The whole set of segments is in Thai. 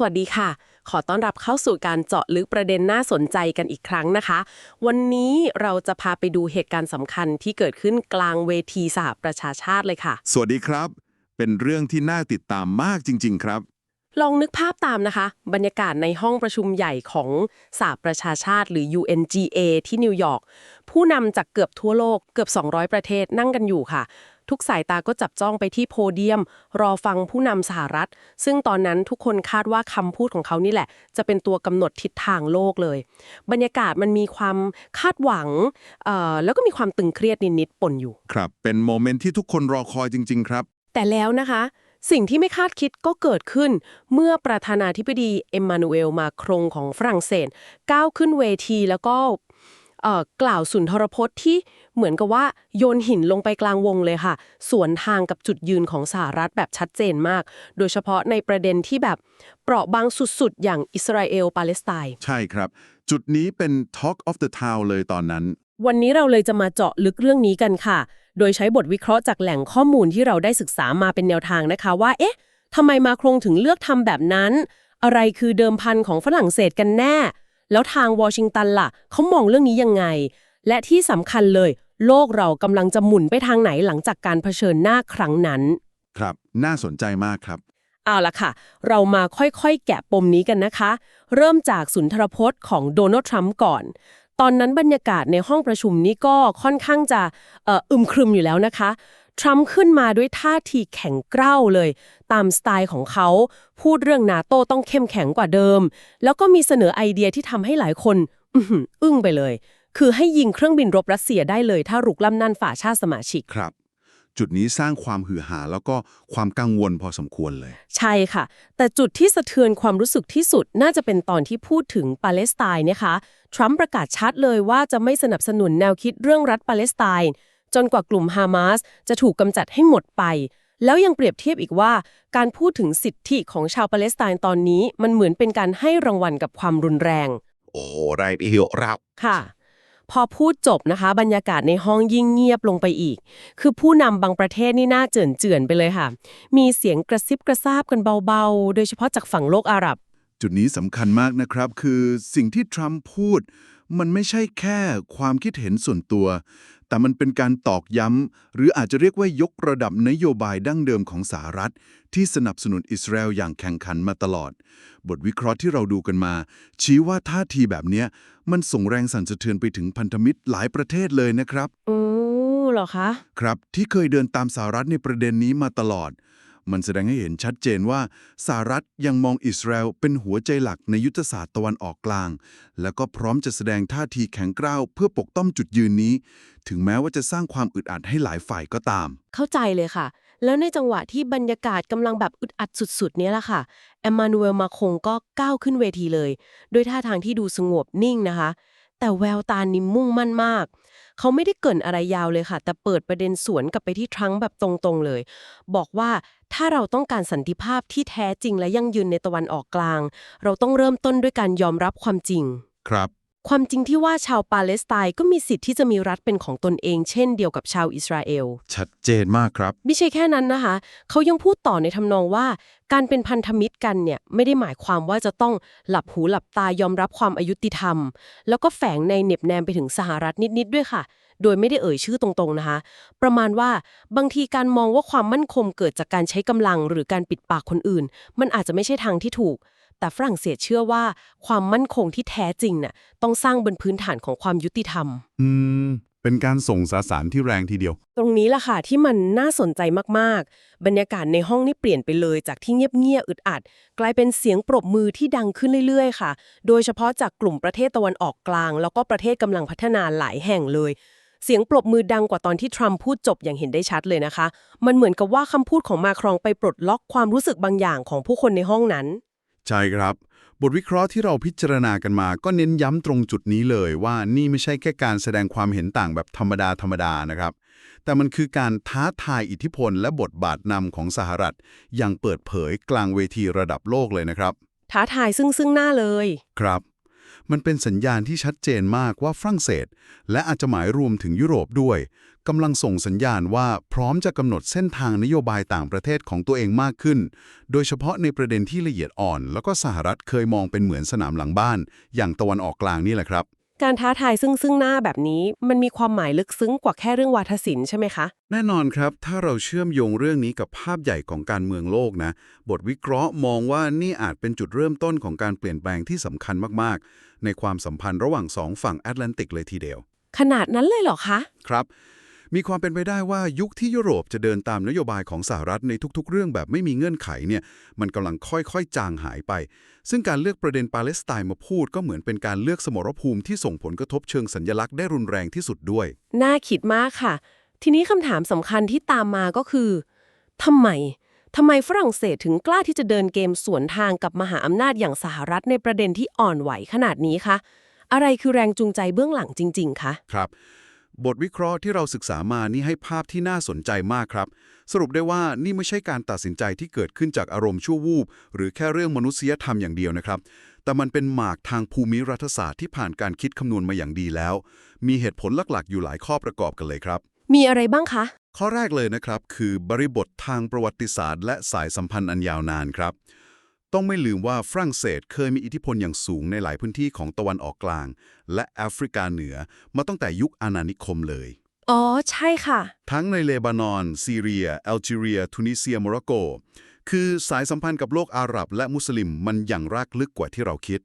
สวัสดีค่ะ ขอต้อนรับเข้าสู่การเจาะลึกประเด็นน่าสนใจกันอีกครั้งนะคะ วันนี้เราจะพาไปดูเหตุการณ์สำคัญที่เกิดขึ้นกลางเวทีสหประชาชาติเลยค่ะ สวัสดีครับ เป็นเรื่องที่น่าติดตามมากจริง ๆ ครับ ลองนึกภาพตามนะคะ บรรยากาศในห้องประชุมใหญ่ของสหประชาชาติหรือ UNGA ที่นิวยอร์กผู้นำจากเกือบทั่วโลกเกือบ 200 ประเทศนั่งกันอยู่ค่ะ ทุกสายตาก็จับจ้องไปที่โพเดียม รอฟังผู้นำสหรัฐ ซึ่งตอนนั้นทุกคนคาดว่าคำพูดของเขานี่แหละ จะเป็นตัวกำหนดทิศทางโลกเลย บรรยากาศมันมีความคาดหวังเอ่อแล้วก็มีความตึงเครียดนิดๆปนอยู่ ครับ เป็นโมเมนต์ที่ทุกคนรอคอยจริง ๆ ครับ แต่แล้วนะคะ สิ่งที่ไม่คาดคิดก็เกิดขึ้น เมื่อประธานาธิบดีเอ็มมานูเอลมาครงของฝรั่งเศส ก้าวขึ้นเวทีแล้วก็เอ่อ กล่าวสุนทรพจน์ที่เหมือนกับว่าโยนหินลงไปกลางวงเลยค่ะ สวนทางกับจุดยืนของสหรัฐแบบชัดเจนมาก โดยเฉพาะในประเด็นที่แบบเปราะบางสุดๆ อย่างอิสราเอลปาเลสไตน์ใช่ครับ จุดนี้เป็น Talk of the Town เลยตอนนั้น วันนี้เราเลยจะมาเจาะลึกเรื่องนี้กันค่ะ โดยใช้บทวิเคราะห์จากแหล่งข้อมูลที่เราได้ศึกษามาเป็นแนวทางนะคะ ว่าเอ๊ะทำไมมาครงถึงเลือกทำแบบนั้น อะไรคือเดิมพันของฝรั่งเศสกันแน่ แล้วทางวอชิงตันล่ะเขามองเรื่องนี้ยังไง และที่สำคัญเลย โลกเรากำลังจะหมุนไปทางไหนหลังจากการเผชิญหน้าครั้งนั้น ครับ น่าสนใจมากครับเอาละค่ะ เรามาค่อยๆ แกะปมนี้กันนะคะ เริ่มจากสุนทรพจน์ของโดนัลด์ทรัมป์ก่อน ตอนนั้นบรรยากาศในห้องประชุมนี้ก็ค่อนข้างจะเอ่ออึมครึมอยู่แล้วนะคะ ทรัมป์ขึ้นมาด้วยท่าทีแข็งกร้าวเลย ตามสไตล์ของเขา พูดเรื่องนาโต้ต้องเข้มแข็งกว่าเดิม แล้วก็มีเสนอไอเดียที่ทำให้หลายคนอื้อหืออึ้งไปเลย คือให้ยิงเครื่องบินรบรัสเซียได้เลย ถ้ารุกล้ำนั่นฝ่าชาติสมาชิกครับ จุดนี้สร้างความหือหาแล้วก็ความกังวลพอสมควรเลย ใช่ค่ะ แต่จุดที่สะเทือนความรู้สึกที่สุดน่าจะเป็นตอนที่พูดถึงปาเลสไตน์นะคะทรัมป์ประกาศชัดเลยว่าจะไม่สนับสนุนแนวคิดเรื่องรัฐปาเลสไตน์ จนกว่ากลุ่มฮามาสจะถูกกำจัดให้หมดไป แล้วยังเปรียบเทียบอีกว่า การพูดถึงสิทธิของชาวปาเลสไตน์ตอนนี้มันเหมือนเป็นการให้รางวัลกับความรุนแรง โอ้ไรไปเหี่ยวรับค่ะ พอพูดจบนะคะ บรรยากาศในห้องยิ่งเงียบลงไปอีก คือผู้นำบางประเทศนี่น่าเจือนเจือนๆไปเลยค่ะ มีเสียงกระซิบกระซาบกันเบาๆ โดยเฉพาะจากฝั่งโลกอาหรับ จุดนี้สำคัญมากนะครับ คือสิ่งที่ทรัมป์พูด มันไม่ใช่แค่ความคิดเห็นส่วนตัว แต่มันเป็นการตอกย้ำ หรืออาจจะเรียกว่ายกระดับนโยบายดั้งเดิมของสหรัฐ ที่สนับสนุนอิสราเอลอย่างแข่งขันมาตลอด บทวิเคราะห์ที่เราดูกันมา ชี้ว่าท่าทีแบบเนี้ยมันส่งแรงสั่นสะเทือนไปถึงพันธมิตรหลายประเทศเลยนะครับอือเหรอคะ ครับที่เคยเดินตามสหรัฐในประเด็นนี้มาตลอด มันแสดงให้เห็นชัดเจนว่าสหรัฐยังมองอิสราเอลเป็นหัวใจหลักในยุทธศาสตร์ตะวันออกกลาง แล้วก็พร้อมจะแสดงท่าทีแข็งกร้าวเพื่อปกป้องจุดยืนนี้ ถึงแม้ว่าจะสร้างความอึดอัดให้หลายฝ่ายก็ตาม เข้าใจเลยค่ะ แล้วในจังหวะที่บรรยากาศกำลังแบบอึดอัดสุดๆ เนี้ยแหละค่ะแอมมานูเอลมาคงก็ก้าวขึ้นเวทีเลย ด้วยท่าทางที่ดูสงบนิ่งนะคะ แต่แววตานิ่มมุ่งมั่นมาก เขาไม่ได้เกินอะไรยาวเลยค่ะ แต่เปิดประเด็นสวนกลับไปที่ทรังแบบตรงๆเลย บอกว่าถ้าเราต้องการสันติภาพที่แท้จริงและยั่งยืนในตะวันออกกลาง เราต้องเริ่มต้นด้วยการยอมรับความจริง ครับ ความจริงที่ว่าชาวปาเลสไตน์ก็มีสิทธิ์ที่จะมีรัฐเป็นของตนเอง เช่นเดียวกับชาวอิสราเอล ชัดเจนมากครับ ไม่ใช่แค่นั้นนะคะ เขายังพูดต่อในทำนองว่า การเป็นพันธมิตรกันเนี่ยไม่ได้หมายความว่าจะต้องหลับหูหลับตายอมรับความอายุติธรรม แล้วก็แฝงในเหน็บแนมไปถึงสหรัฐนิดๆด้วยค่ะ โดยไม่ได้เอ่ยชื่อตรงๆนะคะ ประมาณว่าบางทีการมองว่าความมั่นคงเกิดจากการใช้กำลังหรือการปิดปากคนอื่น มันอาจจะไม่ใช่ทางที่ถูก แต่ฝรั่งเศสเชื่อว่าความมั่นคงที่แท้จริงน่ะต้องสร้างบนพื้นฐานของความยุติธรรม อืม เป็นการส่งสาสารที่แรงทีเดียว ตรงนี้ล่ะค่ะที่มันน่าสนใจมากๆ บรรยากาศในห้องนี่เปลี่ยนไปเลยจากที่เงียบๆอึดอัด กลายเป็นเสียงปรบมือที่ดังขึ้นเรื่อยๆ ค่ะ โดยเฉพาะจากกลุ่มประเทศตะวันออกกลาง แล้วก็ประเทศกำลังพัฒนาหลายแห่งเลยเสียงปรบมือดังกว่าตอนที่ทรัมป์พูดจบอย่างเห็นได้ชัดเลยนะคะ มันเหมือนกับว่าคำพูดของมาครองไปปลดล็อกความรู้สึกบางอย่างของผู้คนในห้องนั้น ใช่ครับ บทวิเคราะห์ที่เราพิจารณากันมาก็เน้นย้ำตรงจุดนี้เลยว่านี่ไม่ใช่แค่การแสดงความเห็นต่างแบบธรรมดาธรรมดานะครับ แต่มันคือการท้าทายอิทธิพลและบทบาทนำของสหรัฐ อย่างเปิดเผยกลางเวทีระดับโลกเลยนะครับ ท้าทายซึ่งซึ่งหน้าเลย ครับ มันเป็นสัญญาณที่ชัดเจนมากว่าฝรั่งเศส และอาจจะหมายรวมถึงยุโรปด้วยกำลังส่งสัญญาณว่าพร้อมจะกำหนดเส้นทางนโยบายต่างประเทศของตัวเองมากขึ้น โดยเฉพาะในประเด็นที่ละเอียดอ่อน แล้วก็สหรัฐเคยมองเป็นเหมือนสนามหลังบ้าน อย่างตะวันออกกลางนี่แหละครับ การท้าทายซึ่งซึ่งหน้าแบบนี้มันมีความหมายลึกซึ้งกว่าแค่เรื่องวาทศิลป์ใช่ไหมคะ แน่นอนครับ ถ้าเราเชื่อมโยงเรื่องนี้กับภาพใหญ่ของการเมืองโลกนะ บทวิเคราะห์มองว่านี่อาจเป็นจุดเริ่มต้นของการเปลี่ยนแปลงที่สำคัญมากๆ ในความสัมพันธ์ระหว่างสองฝั่งแอตแลนติกเลยทีเดียว ขนาดนั้นเลยเหรอคะ ครับ มีความเป็นไปได้ว่ายุคที่ยุโรปจะเดินตามนโยบายของสหรัฐในทุกๆ เรื่องแบบไม่มีเงื่อนไขเนี่ยมันกำลังค่อยๆ จางหายไป ซึ่งการเลือกประเด็นปาเลสไตน์มาพูดก็เหมือนเป็นการเลือกสมรภูมิที่ส่งผลกระทบเชิงสัญญลักษณ์ได้รุนแรงที่สุดด้วย น่าคิดมากค่ะ ทีนี้คำถามสำคัญที่ตามมาก็คือทำไมทำไมฝรั่งเศสถึงกล้าที่จะเดินเกมสวนทางกับมหาอำนาจอย่างสหรัฐในประเด็นที่อ่อนไหวขนาดนี้คะ อะไรคือแรงจูงใจเบื้องหลังจริง ๆ คะ ครับ บทวิเคราะห์ที่เราศึกษามานี่ให้ภาพที่น่าสนใจมากครับ สรุปได้ว่านี่ไม่ใช่การตัดสินใจที่เกิดขึ้นจากอารมณ์ชั่ววูบ หรือแค่เรื่องมนุษยธรรมอย่างเดียวนะครับ แต่มันเป็นหมากทางภูมิรัฐศาสตร์ที่ผ่านการคิดคำนวณมาอย่างดีแล้ว มีเหตุผลหลักๆ อยู่หลายข้อประกอบกันเลยครับ มีอะไรบ้างคะ ข้อแรกเลยนะครับ คือบริบททางประวัติศาสตร์ และสายสัมพันธ์อันยาวนานครับ ต้องไม่ลืมว่าฝรั่งเศสเคยมีอิทธิพลอย่างสูงในหลายพื้นที่ของตะวันออกกลาง และแอฟริกาเหนือมาตั้งแต่ยุคอาณานิคมเลย อ๋อ ใช่ค่ะ ทั้งในเลบานอน ซีเรีย แอลจีเรียทูนิเซีย โมร็อกโก คือสายสัมพันธ์กับโลกอาหรับและมุสลิมมันอย่างรากลึกกว่าที่เราคิด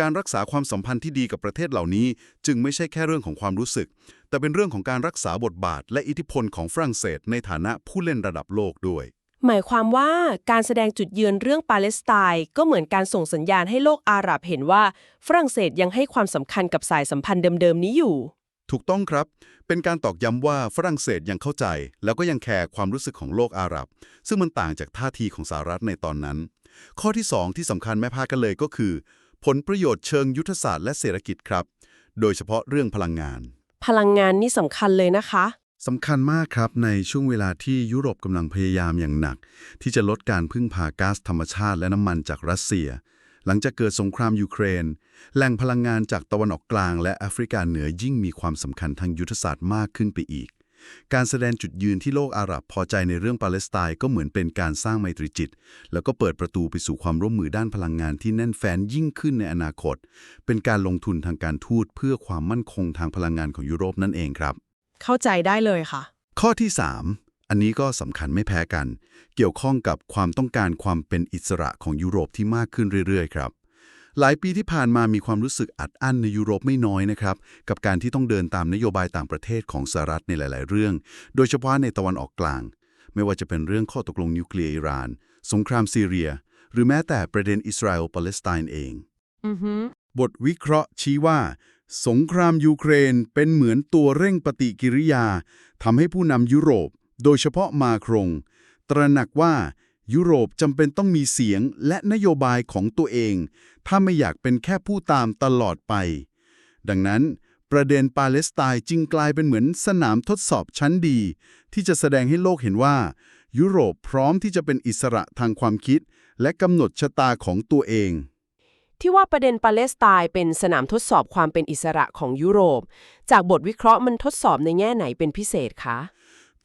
การรักษาความสัมพันธ์ที่ดีกับประเทศเหล่านี้ จึงไม่ใช่แค่เรื่องของความรู้สึก แต่เป็นเรื่องของการรักษาบทบาท และอิทธิพลของฝรั่งเศสในฐานะผู้เล่นระดับโลกด้วย หมายความว่าการแสดงจุดยืนเรื่องปาเลสไตน์ก็เหมือนการส่งสัญญาณให้โลกอาหรับเห็นว่า ฝรั่งเศสยังให้ความสำคัญกับสายสัมพันธ์เดิมๆนี้อยู่ ถูกต้องครับ เป็นการตอกย้ำว่าฝรั่งเศสยังเข้าใจ แล้วก็ยังแคร์ความรู้สึกของโลกอาหรับ ซึ่งมันต่างจากท่าทีของสหรัฐในตอนนั้น ข้อที่ 2 ที่สำคัญไม่พลาดกันเลยก็คือ ผลประโยชน์เชิงยุทธศาสตร์และเศรษฐกิจครับ โดยเฉพาะเรื่องพลังงาน พลังงานนี่สำคัญเลยนะคะ สำคัญมากครับในช่วงเวลาที่ยุโรปกำลังพยายามอย่างหนัก ที่จะลดการพึ่งพาก๊าซธรรมชาติและน้ำมันจากรัสเซีย หลังจากเกิดสงครามยูเครน แหล่งพลังงานจากตะวันออกกลางและแอฟริกาเหนือยิ่งมีความสำคัญทางยุทธศาสตร์มากขึ้นไปอีก การแสดงจุดยืนที่โลกอาหรับพอใจในเรื่องปาเลสไตน์ก็เหมือนเป็นการสร้างไมตรีจิต แล้วก็เปิดประตูไปสู่ความร่วมมือด้านพลังงานที่แน่นแฟ้นยิ่งขึ้นในอนาคต เป็นการลงทุนทางการทูตเพื่อความมั่นคงทางพลังงานของยุโรปนั่นเองครับ เข้าใจได้เลยค่ะ ข้อที่ 3 อันนี้ก็สำคัญไม่แพ้กัน เกี่ยวข้องกับความต้องการความเป็นอิสระของยุโรปที่มากขึ้นเรื่อยๆ ครับ หลายปีที่ผ่านมามีความรู้สึกอัดอั้นในยุโรปไม่น้อยนะครับ กับการที่ต้องเดินตามนโยบายต่างประเทศของสหรัฐในหลาย ๆ เรื่อง โดยเฉพาะในตะวันออกกลาง ไม่ว่าจะเป็นเรื่องข้อตกลงนิวเคลียร์อิหร่าน สงครามซีเรีย หรือแม้แต่ประเด็นอิสราเอลปาเลสไตน์เองอือฮึบทวิเคราะห์ชี้ว่า สงครามยูเครนเป็นเหมือนตัวเร่งปฏิกิริยาทำให้ผู้นำยุโรป โดยเฉพาะมาครง ตระหนักว่ายุโรปจำเป็นต้องมีเสียงและนโยบายของตัวเอง ถ้าไม่อยากเป็นแค่ผู้ตามตลอดไป ดังนั้น ประเด็นปาเลสไตน์จึงกลายเป็นเหมือนสนามทดสอบชั้นดี ที่จะแสดงให้โลกเห็นว่า ยุโรปพร้อมที่จะเป็นอิสระทางความคิด และกำหนดชะตาของตัวเอง ที่ว่าประเด็นปาเลสไตน์เป็นสนามทดสอบความเป็นอิสระของยุโรป จากบทวิเคราะห์มันทดสอบในแง่ไหนเป็นพิเศษคะ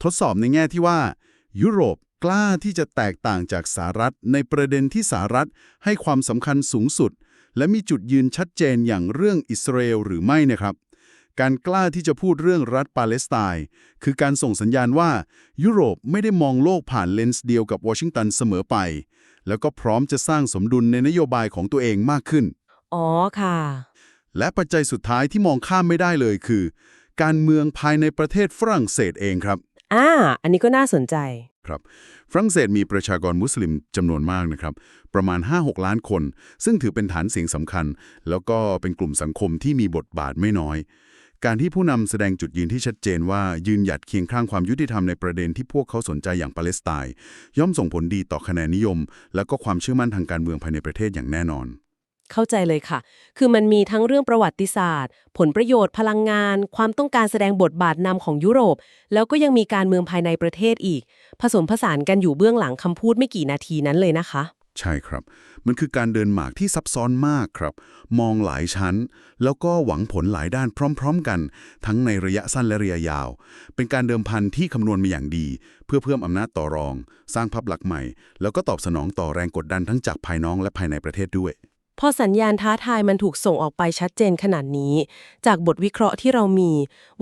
ทดสอบในแง่ที่ว่า ยุโรปกล้าที่จะแตกต่างจากสหรัฐในประเด็นที่สหรัฐให้ความสำคัญสูงสุด และมีจุดยืนชัดเจนอย่างเรื่องอิสราเอลหรือไม่นะครับ การกล้าที่จะพูดเรื่องรัฐปาเลสไตน์คือการส่งสัญญาณว่า ยุโรปไม่ได้มองโลกผ่านเลนส์เดียวกับวอชิงตันเสมอไป แล้วก็พร้อมจะสร้างสมดุลในนโยบายของตัวเองมากขึ้น อ๋อค่ะ และปัจจัยสุดท้ายที่มองข้ามไม่ได้เลยคือ การเมืองภายในประเทศฝรั่งเศสเองครับอ่าอันนี้ก็น่าสนใจครับฝรั่งเศสมีประชากรมุสลิมจำนวนมากนะครับ ประมาณ 5-6 ล้านคน ซึ่งถือเป็นฐานเสียงสำคัญ แล้วก็เป็นกลุ่มสังคมที่มีบทบาทไม่น้อย การที่ผู้นำแสดงจุดยืนที่ชัดเจนว่ายืนหยัดเคียงข้างความยุติธรรมในประเด็นที่พวกเขาสนใจอย่างปาเลสไตน์ย่อมส่งผลดีต่อคะแนนนิยม และก็ความเชื่อมั่นทางการเมืองภายในประเทศอย่างแน่นอน เข้าใจเลยค่ะ คือมันมีทั้งเรื่องประวัติศาสตร์ ผลประโยชน์พลังงาน ความต้องการแสดงบทบาทนำของยุโรป แล้วก็ยังมีการเมืองภายในประเทศอีก ผสมผสานกันอยู่เบื้องหลังคำพูดไม่กี่นาทีนั้นเลยนะคะ ใช่ครับ มันคือการเดินหมากที่ซับซ้อนมากครับ มองหลายชั้น แล้วก็หวังผลหลายด้านพร้อม ๆ กัน ทั้งในระยะสั้นและระยะยาว เป็นการเดิมพันที่คำนวณมาอย่างดี เพื่อเพิ่มอำนาจต่อรอง สร้างภาพลักษณ์ใหม่ แล้วก็ตอบสนองต่อแรงกดดันทั้งจากภายนอกและภายในประเทศด้วย พอสัญญาณท้าทายมันถูกส่งออกไปชัดเจนขนาดนี้ จากบทวิเคราะห์ที่เรามี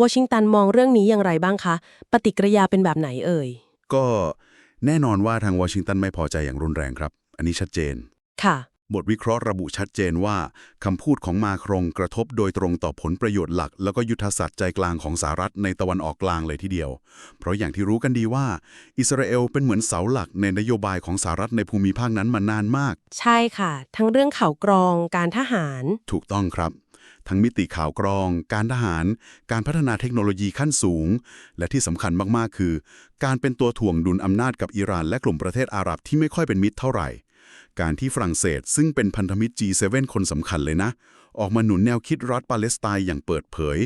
วอชิงตันมองเรื่องนี้อย่างไรบ้างคะ ปฏิกิริยาเป็นแบบไหนเอ่ยก็แน่นอนว่าทางวอชิงตันไม่พอใจอย่างรุนแรงครับ อันนี้ชัดเจน ค่ะ บทวิเคราะห์ระบุชัดเจนว่าคำพูดของมาครงกระทบโดยตรงต่อผลประโยชน์หลัก แล้วก็ยุทธศาสตร์ใจกลางของสหรัฐในตะวันออกกลางเลยทีเดียว เพราะอย่างที่รู้กันดีว่า อิสราเอลเป็นเหมือนเสาหลักในนโยบายของสหรัฐในภูมิภาคนั้นมานานมาก ใช่ค่ะ ทั้งเรื่องข่าวกรองการทหาร ถูกต้องครับ ทั้งมิติข่าวกรอง การทหาร การพัฒนาเทคโนโลยีขั้นสูง และที่สำคัญมากๆ คือ การเป็นตัวถ่วงดุลอำนาจกับอิหร่านและกลุ่มประเทศอาหรับที่ไม่ค่อยเป็นมิตรเท่าไหร่ การที่ฝรั่งเศส ซึ่งเป็นพันธมิตร G7 คนสำคัญเลยนะ ออกมาหนุนแนวคิดรัฐปาเลสไตน์อย่างเปิดเผย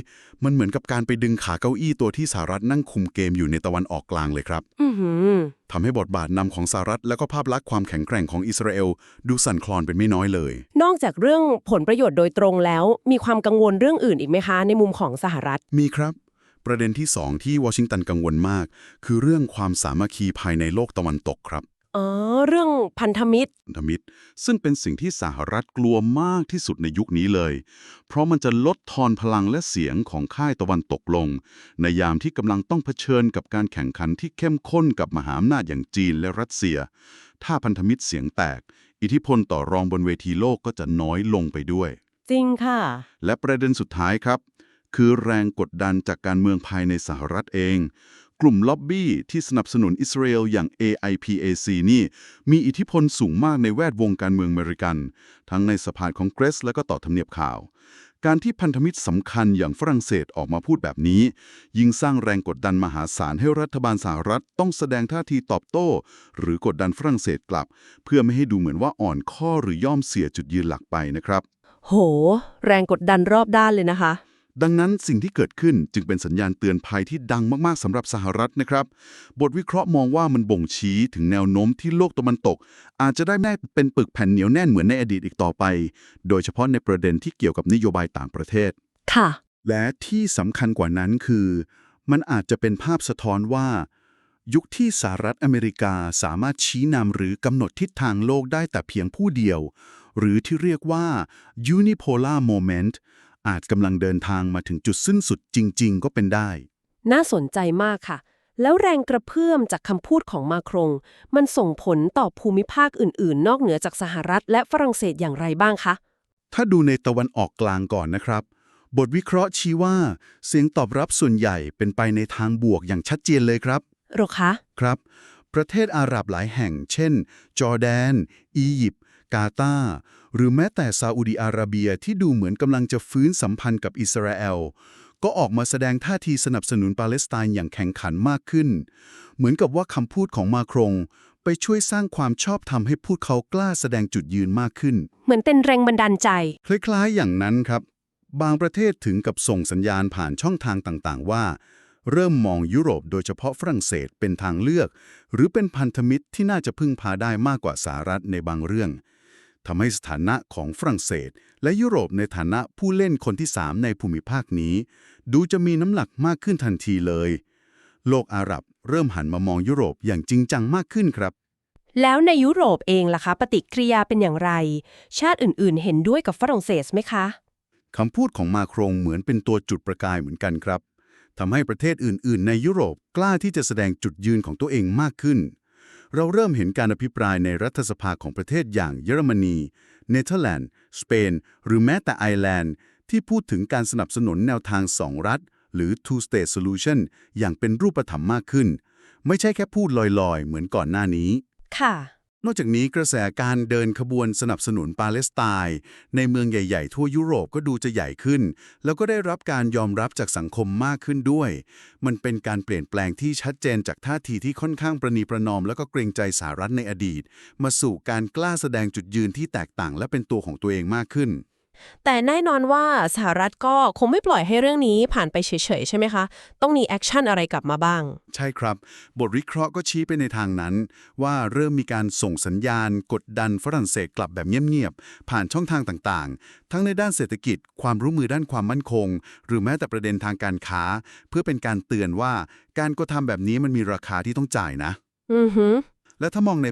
มันเหมือนกับการไปดึงขาเก้าอี้ตัวที่สหรัฐนั่งคุมเกมอยู่ในตะวันออกกลางเลยครับอือหือทำให้บทบาทนำของสหรัฐและก็ภาพลักษณ์ความแข็งแกร่งของอิสราเอล ดูสั่นคลอนเป็นไม่น้อยเลย นอกจากเรื่องผลประโยชน์โดยตรงแล้ว มีความกังวลเรื่องอื่นอีกไหมคะ ในมุมของสหรัฐ มีครับประเด็นที่สองที่วอชิงตันกังวลมาก คือเรื่องความสามัคคีภายในโลกตะวันตกครับ อ๋อเรื่องพันธมิตร พันธมิตร ซึ่งเป็นสิ่งที่สหรัฐกลัวมากที่สุดในยุคนี้เลย เพราะมันจะลดทอนพลังและเสียงของค่ายตะวันตกลง ในยามที่กำลังต้องเผชิญกับการแข่งขันที่เข้มข้นกับมหาอำนาจอย่างจีนและรัสเซีย ถ้าพันธมิตรเสียงแตก อิทธิพลต่อรองบนเวทีโลกก็จะน้อยลงไปด้วย จริงค่ะ และประเด็นสุดท้ายครับ คือแรงกดดันจากการเมืองภายในสหรัฐเอง กลุ่มล็อบบี้ที่สนับสนุนอิสราเอลอย่าง AIPAC นี่มีอิทธิพลสูงมากในแวดวงการเมืองอเมริกัน ทั้งในสภาคองเกรสและก็ต่อทำเนียบข่าว การที่พันธมิตรสำคัญอย่างฝรั่งเศสออกมาพูดแบบนี้ ยิ่งสร้างแรงกดดันมหาศาลให้รัฐบาลสหรัฐต้องแสดงท่าทีตอบโต้ หรือกดดันฝรั่งเศสกลับ เพื่อไม่ให้ดูเหมือนว่าอ่อนข้อหรือย่อมเสียจุดยืนหลักไปนะครับ โห แรงกดดันรอบด้านเลยนะคะ ดังนั้นสิ่งที่เกิดขึ้นจึงเป็นสัญญาณเตือนภัยที่ดังมากๆสำหรับสหรัฐนะครับ บทวิเคราะห์มองว่ามันบ่งชี้ถึงแนวโน้มที่โลกตะวันตก อาจจะได้ไม่เป็นปึกแผ่นเหนียวแน่นเหมือนในอดีตอีกต่อไป โดยเฉพาะในประเด็นที่เกี่ยวกับนโยบายต่างประเทศ ค่ะ และที่สำคัญกว่านั้นคือ มันอาจจะเป็นภาพสะท้อนว่า ยุคที่สหรัฐอเมริกาสามารถชี้นำหรือกำหนดทิศทางโลกได้แต่เพียงผู้เดียว หรือที่เรียกว่า unipolar moment อาจกำลังเดินทางมาถึงจุดสิ้นสุดจริง ๆ ก็เป็นได้ น่าสนใจมากค่ะ แล้วแรงกระเพื่อมจากคำพูดของมาครง มันส่งผลต่อภูมิภาคอื่น ๆ นอกเหนือจากสหรัฐและฝรั่งเศสอย่างไรบ้างคะ ถ้าดูในตะวันออกกลางก่อนนะครับ บทวิเคราะห์ชี้ว่า เสียงตอบรับส่วนใหญ่เป็นไปในทางบวกอย่างชัดเจนเลยครับหรอคะครับ ประเทศอาหรับหลายแห่ง เช่น จอร์แดน อียิปต์กาตาร์ หรือแม้แต่ซาอุดีอาระเบียที่ดูเหมือนกำลังจะฟื้นสัมพันธ์กับอิสราเอล ก็ออกมาแสดงท่าทีสนับสนุนปาเลสไตน์อย่างแข่งขันมากขึ้น เหมือนกับว่าคำพูดของมาครงไปช่วยสร้างความชอบธรรมให้พูดเขากล้าแสดงจุดยืนมากขึ้น เหมือนเป็นแรงบันดาลใจ คล้ายๆ อย่างนั้นครับ บางประเทศถึงกับส่งสัญญาณผ่านช่องทางต่างๆ ว่า เริ่มมองยุโรปโดยเฉพาะฝรั่งเศสเป็นทางเลือก หรือเป็นพันธมิตรที่น่าจะพึ่งพาได้มากกว่าสหรัฐในบางเรื่อง ทำให้สถานะของฝรั่งเศส และยุโรปในฐานะผู้เล่นคนที่ 3 ในภูมิภาคนี้ ดูจะมีน้ำหนักมากขึ้นทันทีเลย โลกอาหรับเริ่มหันมามองยุโรปอย่างจริงจังมากขึ้นครับ แล้วในยุโรปเองล่ะคะ ปฏิกิริยาเป็นอย่างไร ชาติอื่นๆ เห็นด้วยกับฝรั่งเศสไหมคะคำพูดของมาครงเหมือนเป็นตัวจุดประกายเหมือนกันครับทำให้ประเทศอื่น ๆ ในยุโรปกล้าที่จะแสดงจุดยืนของตัวเองมากขึ้น เราเริ่มเห็นการอภิปรายในรัฐสภาของประเทศอย่างเยอรมนี เนเธอร์แลนด์ สเปน หรือแม้แต่ไอร์แลนด์ ที่พูดถึงการสนับสนุนแนวทางสองรัฐ หรือ two state solution อย่างเป็นรูปธรรมมากขึ้น ไม่ใช่แค่พูดลอยๆ เหมือนก่อนหน้านี้ ค่ะ นอกจากนี้กระแสการเดินขบวนสนับสนุนปาเลสไตน์ในเมืองใหญ่ๆ ทั่วยุโรปก็ดูจะใหญ่ขึ้น แล้วก็ได้รับการยอมรับจากสังคมมากขึ้นด้วย มันเป็นการเปลี่ยนแปลงที่ชัดเจนจากท่าทีที่ค่อนข้างประนีประนอม แล้วก็เกรงใจสหรัฐในอดีต มาสู่การกล้าแสดงจุดยืนที่แตกต่างและเป็นตัวของตัวเองมากขึ้น แต่แน่นอนว่าสหรัฐก็คงไม่ปล่อยให้เรื่องนี้ผ่านไปเฉยๆ ใช่ไหมคะ ต้องมีแอคชั่นอะไรกลับมาบ้าง ใช่ครับ บทวิเคราะห์ก็ชี้ไปในทางนั้น ว่าเริ่มมีการส่งสัญญาณ กดดันฝรั่งเศสกลับแบบเงียบๆ ผ่านช่องทางต่างๆ ทั้งในด้านเศรษฐกิจ ความร่วมมือด้านความมั่นคง หรือแม้แต่ประเด็นทางการค้า เพื่อเป็นการเตือนว่าการกระทำแบบนี้มันมีราคาที่ต้องจ่ายนะ อือหือและถ้ามองใน